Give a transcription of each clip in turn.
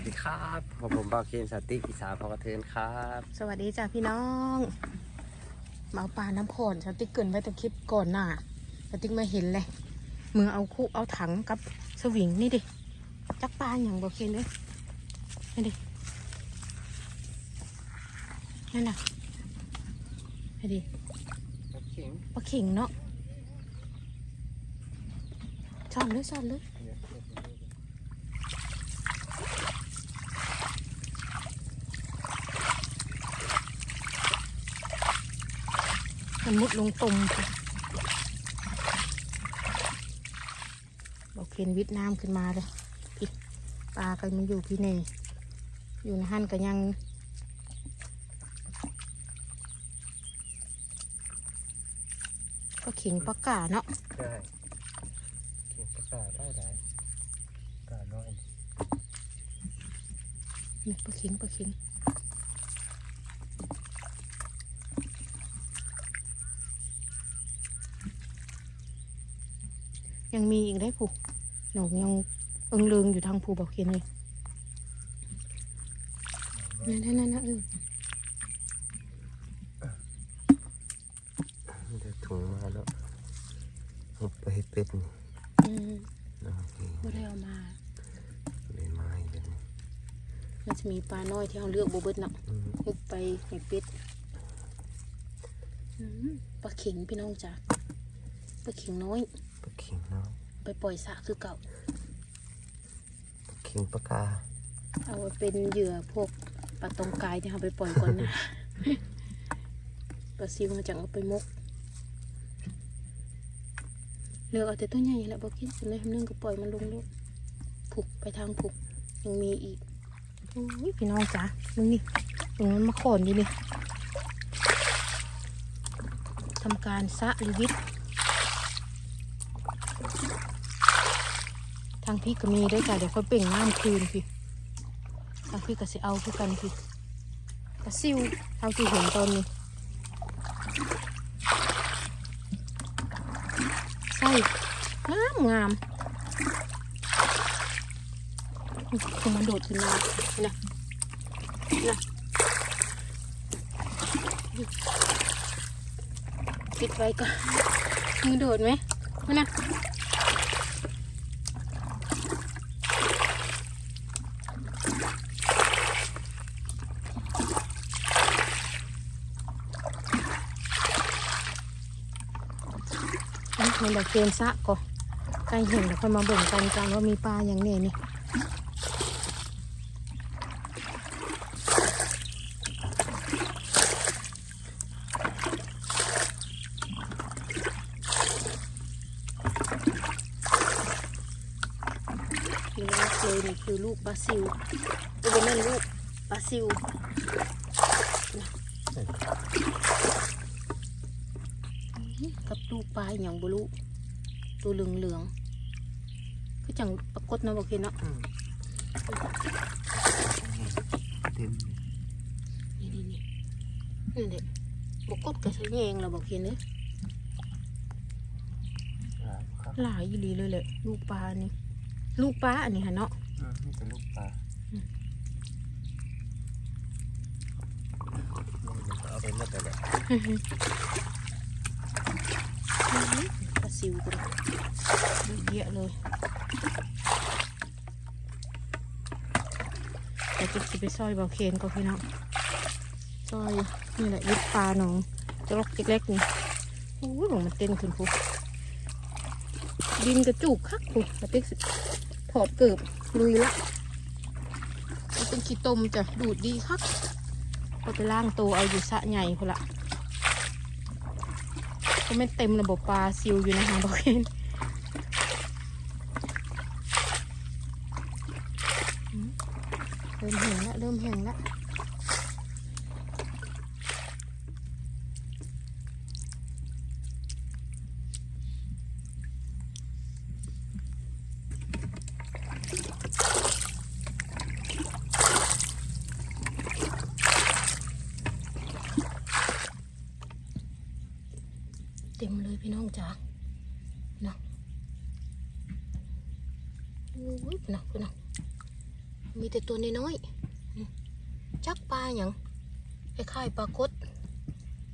สวัสดีครับผมผมบ่าวเคนสติกอีสานพอกระเทือนครับ สวัสดีจ้าพี่น้องเมาปลาน้ำโขนสติ๊กเกินไว้แต่คลิปก่อนหน้าสติ๊กมาเห็นเลยมือเอาคู่เอาถังกับสวิงนี่ดิจักปลาอย่างบอกเคนเลยนี่ดินั่นน่ะนี่ดิปลาเข่งเนาะซ่อนเลยซ่อนเลย มันมุดลงตมค่ะบอกเคนวิทย์น้ำขึ้นมาเลยพี่ปลาก็มันอยู่พี่เนอยู่ในหั่นก็ยังก็เข่งปลากาเนาะได้เขียนประกาศได้ได้ประกาศน้อยนี่ปลาเข่งปลาเข่ง ยังมีอีกได้ผูหนูยังเอิงเลืองอยู่ทางภูบอกเคนเลยนั่นนั่นนั่นนั่นเออเดี๋ยวถุงมาแล้วหุบไปให้เป็ดนี่อืมนะโอเคไม่ได้เอามาเลยไม้เป็นนี่มันจะมีปลาน้อยที่เราเลือกโบเบิดเนาะอืมหุบไปให้เป็ดอืมปลาเข็งพี่น้องจ้ะปลาเข็งน้อยปลา เข็งเนาะไปปล่อยสระคือเก่าปลาเข็งปลากาเอาไว้เป็นเหยื่อพวกปลาตองกายที่เราไปปล่อยก่อนนะ ปลาซิวเราจะเอาไปมกเลือกเอาแต่ตัวใหญ่แหละบอกกินคนเลยทำเรื่องก็ปล่อยมันลงลูกผูกไปทางผูกยังมีอีกโอ้ยพี่น้องจ้ะมึงนี่ตรงนั้นมาขอนดินี่ทำการสะหรือวิท ทางพี่ก็มีด้วยจ้ะเดี๋ยวค่อยเปล่งน้ำคืนพี่ทางพี่ก็สิเอาคือกันพี่กระซิวเท่าที่เห็นตอนนี้ใส่งามงามคงมันโดดขึ้นมานะนะปิดไว้ก่อนมือโดดไหมมานะ อะมันแบบเกณฑ์สะก่อนใกล้เห็นแล้วค่อยมาเบ่งกันกันว่ามีปลาอย่างนี้นี่นี่แรกเลยนี่คือลูกบราซิลตัวเป็นนั่นลูกบราซิลกับลูกปลาอย่างบุรุ ตัวเหลืองเหลืองๆคือจังปรากฏเนาะบอกเห็นเนาะเต็มนี่นี่นี่นี่เด็กปรากฏกับใช้แยงเราบอกเห็นเลยครับครับหลายอีหลีเลยแหละลูกปลานี่ลูกปลาอันนี้ฮะเนาะอืมนี่เป็นลูกปลาอืมนี่มันก็เอาไปหมดเลยแหละอื้อหืออื้อหือปลาซิวกัน เยอะเลยแต่จะสิไปซอยเบาเคนก็พี่น้องซอยนี่แหละยึดปลาหนองจะลอกเล็กๆนี่โอ้ยหลงมันเต้นขึ้นพูดินกระจุกคักพูมาติ๊กสิถอดเกือบลุยละมันเป็นขี้ตมจะดูดดีคักก็ไปล่างตัวเอาอยู่สะใหญ่พูละก็ไม่เต็มระบบปลาซิวอยู่นะคะบอกเองอืมเเริ่มแห้งแห้งละเต็มเลยพี่น้องจ๋านะโอ้ยนะพี่น้องมีแต่ตัวน้อยๆ จักปลาอย่างคล้ายๆปลากด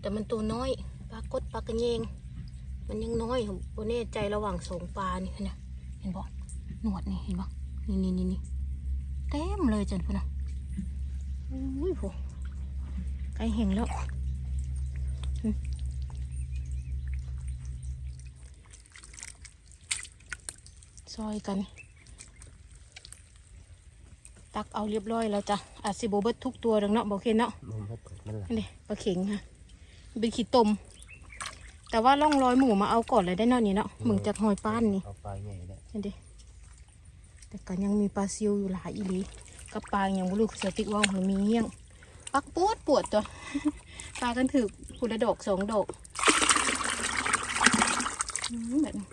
แต่มันตัวน้อยปลากดปลากระเยง มันยังน้อยผมโบแน่ใจระหว่างสองปลานี่นะเห็นบอกหนวดนี่เห็นบอกนี่นี่นี่นี่เต็มเลยจันพุ่นนะอุ้ยโหใกล้แห้งแล้วซอยกัน ตักเอาเรียบร้อยแล้วจ้ะอาจสิโบเบิดทุกตัวดังเนาะบอกเคนเนาะมันก็ตกมันหลับนี่ปลาเข็งค่ะเป็นขี้ตม แต่ว่าล่องรอยหมูมาเอาก่อนเลยได้เนาะนี่เนาะมึงจากหอยป้านนี่เอาปลาใหญ่ได้เห็นดิแต่ก็ยังมีปลาซิวอยู่หลายอีหลีกับปลาอย่างบุรุษสติกว่าวมันมีเงี้ยงปักปวดปวดตัวปลากันถือคุละดอกสองดอกอืมแบบนี้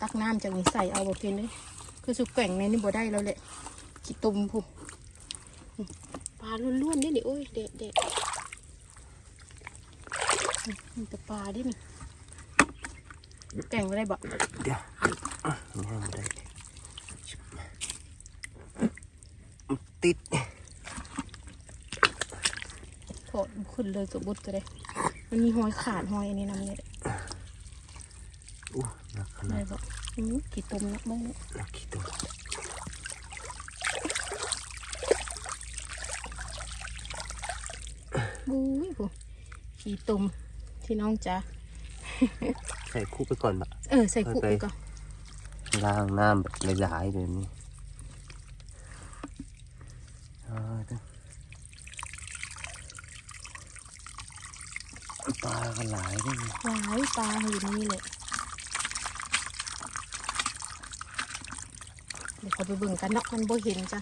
ตักน้ำจากนี้ใส่เอาบกินเลยคือสุกแกว่งในนี่บ่ได้แล้วแหละขี้ตุ่มผู้ ปลาล้วนๆนี่นี่โอ้ยเด็ดเด็ดมีแต่ปลาดินี่แกว่งไม่ได้บ่เดี๋ยวนี่ให้มันได้มันติดถอดขึ้นเลยกับบุดก็ได้ มันมีหอยขาดหอยอันนี้นำเนี่ยอู้หนักขนาได้ดบอกอืมกี่ตุ่มนักบ้างหนักขี้ตัว บุ้ยบุกี่ตุ่มที่น้องจ๋าใส่คู่ไปก่อนบะเออ ใส่กุกไปไปก่อนล้างน้ำแบบหลายๆเลยนี่อ่าเด้อปลาก็หลายด้วยนี่หลายปลาอยู่นี่เลยเดี๋ยวเขาไปเบิ่งกันเนาะมันบ่เห็นจ้ะ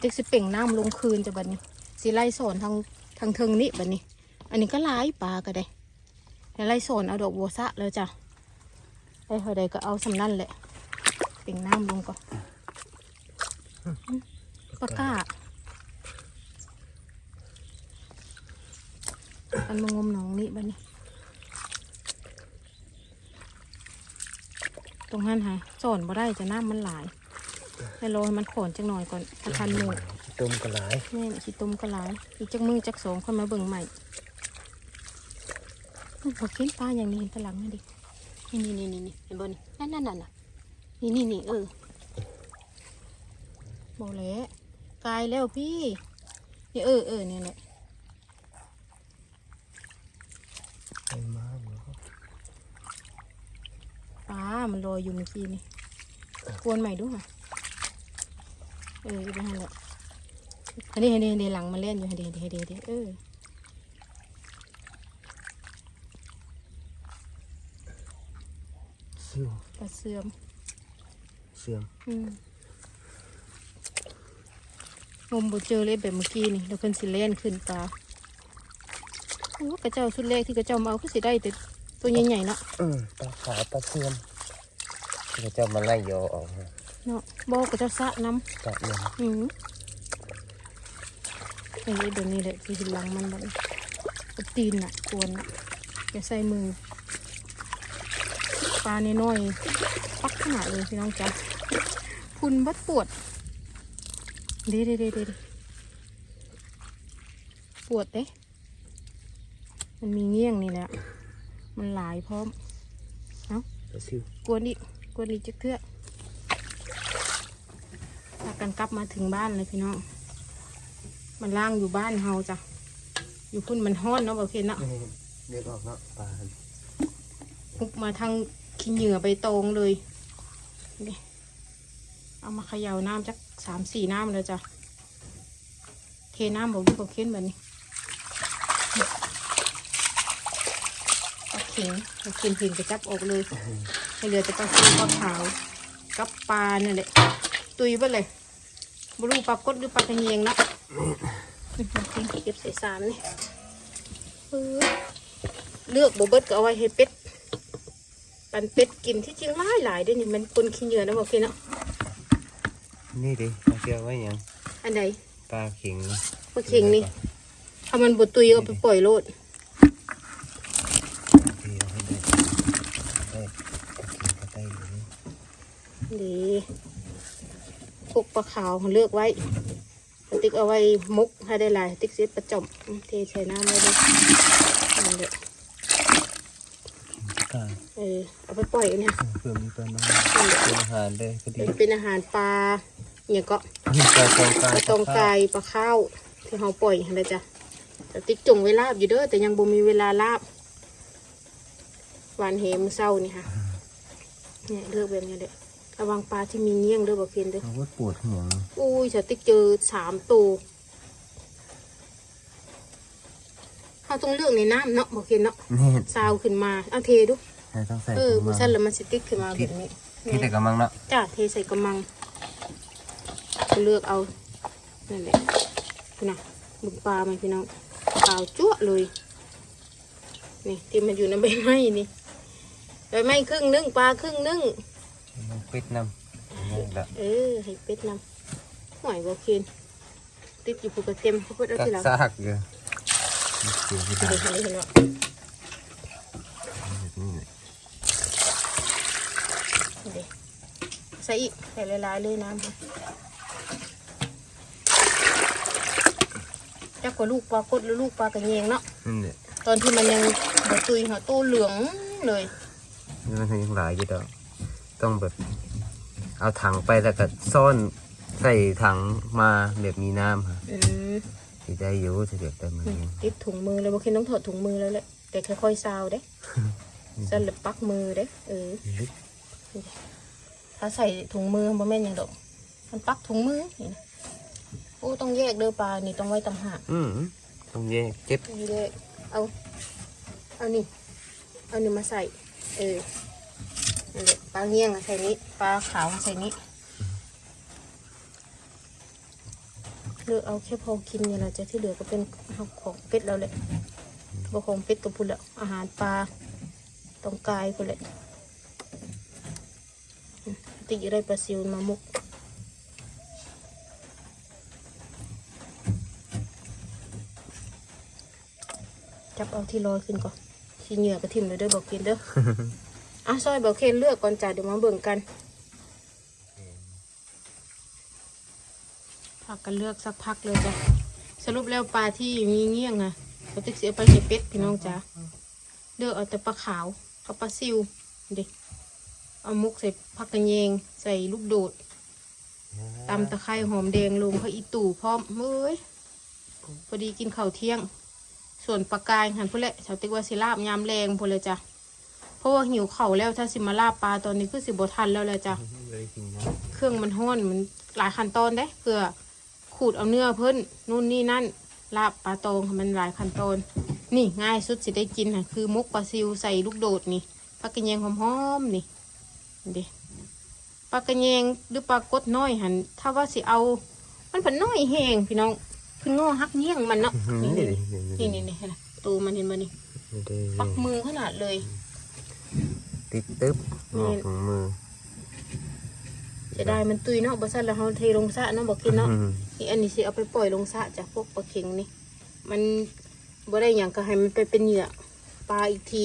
เด็กสิเป่งน้ำลงคืนจ้ะบัดนี้สิไล่สอนทาง ทางเทิงนี่บัดนี้ อันนี้ก็ลายปลาก็ได้แล้วไล่สอนเอาดอกบัวสะแล้วจ้ะได้เท่าใดก็เอาสำนั่นแหละเป่งน้ำลงก่อนปากล้าอันมางมหนองนี่บัดนี้ตรงนั้นหายสอนบ่ได้จะน้ำมันหลายให้รอให้มันขนจังหน่อยก่อนมันทันหมู ต้มก็หลายแม่นขี้ตุ่มก็หลาย อีกจักมือจักสองคนมาเบิ่งใหม่อื้อพอเข็นปลาอย่างนี้เห็นตะหลังนั่นดิ นี่นี่นี่นี่เห็นบ่นี่นั่นนั่นนั่นน่ะนี่นี่นี่เออบอกแล้วกายแล้วพี่นี่เออเออเนี่ยแหละไปมาเดี๋ยวก็ปลา มันลอยอยู่เมื่อกี้นี่ กวนใหม่ดูค่ะ เอออยู่ไปหันแหละ อันนี้อันนี้อันนี้หลังมันเล่นอยู่อันนี้อันนี้อันนี้อันนี้เออเสื่อมปลาเสื่อมเสื่อมอืมงมบ่เจอเลยแบบเมื่อกี้นี่แล้วเพิ่นสิเล่นขึ้นปลาโอ้กระเจ้าชุดแรกที่กระเจ้ามาเอาก็สิได้แต่ตัวใหญ่ๆเนาะอืมปลาขาวปลาเสื่อมที่จะมาไล่ยอออกนะเนาะบอกกระเจ้าสะน้จับมันำอืม ไอ้เดี๋ยวนี้แหละที่เห็นหลังมันแบบเอาตีนน่ะกวนน่ะอย่าใส่มือปลาในน้อยๆปักขนาดเลยพี่น้องจ๊ะพุนบัดปวดเด้เด้เด้เด้เด้ปวดเด้มันมีเงี้ยงนี่แหละมันหลายพร้อมปลาซิวกวนอีกกวนอีกจักเทื่อพากันกลับมาถึงบ้านเลยพี่น้อง มันล่างอยู่บ้านเฮาจ้ะ อยู่พุ่นมันฮ้อนเนาะบอกเคนเนาะเรียกออกเนาะปลาพุกมาทางขี้เหงื่อไปตรงเลยนี่เอามาเขย่าน้ำจักสามสี่น้ำเลยจ้ะ เทน้ำบอกดูบอกเคนแบบนี้ปลาเข็งปลาเข็งเห็นไปจับออกเลยให้เหลือแต่ปลาซิวปลาขาว กับปลาเนี่ยแหละ ตุยไปเลย บรูปลากดหรือปลากระเยียงเนาะนี่มาทิ้งเก็บใส่สามนี่ปึ๊บเลือกโบเบิร์ตก็เอาไว้ให้เป็ด ปันเป็ดกินที่จริงหลายหลายเด้วยนี่มันคนขี้เหงื่อนะบอกพี่เนาะนี่ดิเอาเกี่ยวไว้ยังอันใดปลาเข็งปลาเข็งนี่เอามันบดตุยเอาไปปล่อยโลดที่เอาให้ได้ได้ปลาเข็ง ก็ได้อยู่นี่ดีพวกปลาขาวเขาเลือกไว้สติ๊กเอาไว้มุกให้ได้หลายสติ๊กเสียประจอมอืมเทใส่น้ำไว้เลยนั่นแหละกาเออเอาไปปล่อยเนี่ยเพิ่มมีปลาน้อยนั่นแหละเป็นอาหารเลยพอดีเป็นอาหารปลาเนี่ยก็นี่ปลาตองกาปลาตองกายปลาข้าวที่เขาปล่อยหั่นแหละจ้ะสติ๊กจงไว้ลาบอยู่เด้อแต่ยังบ่มีเวลาลาบหวานเหมอเศร้านี่ค่ะเนี่ยเลือกแบบนี้เด้อ ระวังปลาที่มีเงี้ยงเด้อบอกเพียนเด้อโอ้ยปวดหัวอุ้ยสติ๊กเจอสามตัวเขาต้องเลือกในน้ำเนาะบอกเพียนเนาะนี่ซาวขึ้นมาเอาเทดูให้ต้องใส่เออถุงบุมือษันแล้วมันสติ๊กขึ้นมาแบบนี้ที่แต่กำลังเนาะจ้าเทใส่กระมังเลือกเอานั่นแหละคุณน่ะบุกปลามันพี่น้องเปล่าจั่วะเลยนี่ที่มันอยู่ในใบไม้นี่ใบไม้ครึ่งนึงปลาครึ่งนึง มันปิดน้ำนี่ละเออให้เป็ดนำหอยบอเคนติดอยู่ผูกกระเต็มเขาเพิ่งเอากัทีกหลังซากเยอะเกี่ยวกับเดี๋ยวดาเห็นเห็นว่านี่เลยเดี๋ยวใส่อีกใส่หลายๆเลยน้ำค่ะจักกว่าลูกปลากดหรือลูกปลากระเยงเนาะนี่เลยตอนที่มันยังบตุยหัวตู้เหลืองเลยนี่มันยังหลายอยู่ดอก ต้องแบบ เอาถังไปแล้วก็ซ่อนใส่ถังมาแบบมีน้ำค่ะอืมที่ได้อยู่จะเก็บแต่มันเองติดถุงมือเลยบางทีต้องถอดถุงมือแล้วแหละแต่ค่อยๆซาวเด้สั่นหรือปักมือเด้เออถ้าใส่ถุงมือบ่แม่นหยังดอก มันปักถุงมือนี่นะโอ้ต้องแยกเด้อปลานี่ต้องไว้ต่างหากอืมต้องแยกเก็บต้องแยกเอา เอานี่ เอานี่มาใส่ เออ นั่แหละปลาเงี้ยงอะใส่นี้ปลาขาวใส่นี้เลือกเอาแค่พอกินเนี่ยแหละจะที่เหลือก็เป็นของเป็ดแล้วแหละบ่ของเป็ดกับพุ่นละอาหารปลาตรงกายพุ่นแหละติอยู่ได้ปลาซิวมามุกจับเอาที่ลอยขึ้นก่อนที่เหงื่อกระทิ่มเลยเด้อบอกกินเด้อ อะซอยบอกเคนเลือกก่อนจ้ะเดี๋ยวมาเบิ่งกันพักกันเลือกสักพักเลยจ้ะสรุปแล้วปลาที่มีเงี้ยงอะเราติ๊กเสียไปใส่เป็ดพี่น้องจ้ะเลือกเอาแต่ปลาขาวกับปลาซิวเด็กเอามุกใส่ผักกระเยงใส่ลูกโดดตำตะไคร้หอมแดงลงเขาอีตู่พร้อมเอ้ยพอดีกินข้าวเที่ยง ส่วนปลากายหันพุ่นแหละชาวติ๊กว่าสิลาบยามแรงพุ่นเลยจ้ะ ราะว่าหิวเข่าวแล้วถ้าสิมาลาบปลาตอนนี้คือสิบทันแล้วแหละจ้ะเลยกินนะเครื่องมันห้อนมันหลายขั้นตอนเด้เพื่อขูดเอาเนื้อเพิ่นนู่นนี่นั่นลาบปลาตองค่ะมันหลายขั้นตอน นี่ง่ายสุดสิได้กินค่ะคือมุกปลาซิวใส่ลูกโดดนี่ปลากระเยงหอมๆนี่เด้ปลากระเยงหรือปลากดน้อยหันถ้าว่าสิเอา มันเป็นน้อยแหงพี่น้องคืองอหักเงี้ยงมันเนาะนี่นี่นี่นี่นี่นี่นี่ตูมันเห็นมันนี่ได้ปักมือขนาดเลย ติดตึ๊บงอกของมือจะได้มันตุยเนาะบ่ซั่นแล้วเฮาเทลงสระเนาะบ่กินเนาะอืมนี่อันนี้สิเอาไปปล่อยลงสระจากพวกปลาเข็งนี่ มันบ่ได้หยังก็ให้มันไปเป็นเหยื่อปลาอีกที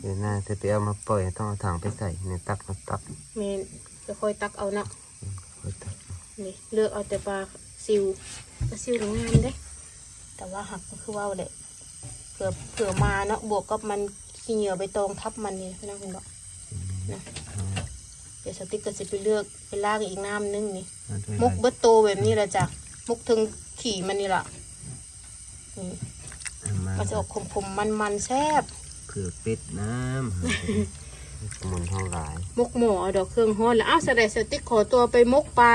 เดี๋ยวหน้าจะไปเอามาปล่อยต้องเอาถังไปใส่ในตักมาตักแม่นจะค่อยตักเอาเนาะไว้ตักนี่เลือกเอาแต่ปลาซิวปลาซิวงามเด้ แต่ว่าหักก็คือว่าวแหละเผื่อเผื่อมาเนาะบวกกับมัน ขี้เหยื่อใบตองทับมันนี่พี่น้องเห็นบ่นะเดี๋ยวสติ๊กก็สิไปเลือกไปลากอีกน้ำนึงนี่ มุกเบิดโตแบบนี้แหละจ้ะมุกถึงขี่มันนี่ล่ะนี่มามันจะออกขมๆมันๆแซ่บเผื่อเป็ดน้ำสมุนเท่าหลายมุกหมอเอาดอกเครื่องฮ้อนแล้วอ้าวแสดงสติ๊กขอตัวไปมกปลา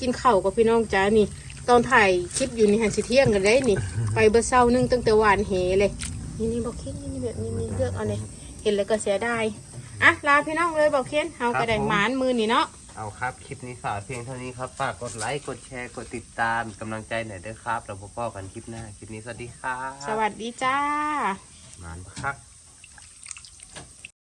กินข้าวกับพี่น้องจ้านี่ ตอนถ่ายคลิปอยู่นี่หันสิเที่ยงกันได้นี่ ไปเบอร์เศร้านึ่งตั้งแต่หวานเหเลย นี่นี่บอกเค้นนี่นี่แบบนี้นี่เลือกเอาเลยเห็นแล้วก็เสียดายอะลาพี่น้องเลยบอกเค้นเอากระไดหมานมือนี่เนาะเอาครับ คลิปนี้ฝากเพียงเท่านี้ครับ ฝากกดไลค์ กดแชร์ กดติดตามกำลังใจหน่อยเด้อครับ เราพบกันคลิปหน้า คลิปนี้สวัสดีครับ สวัสดีจ้าหมานคัก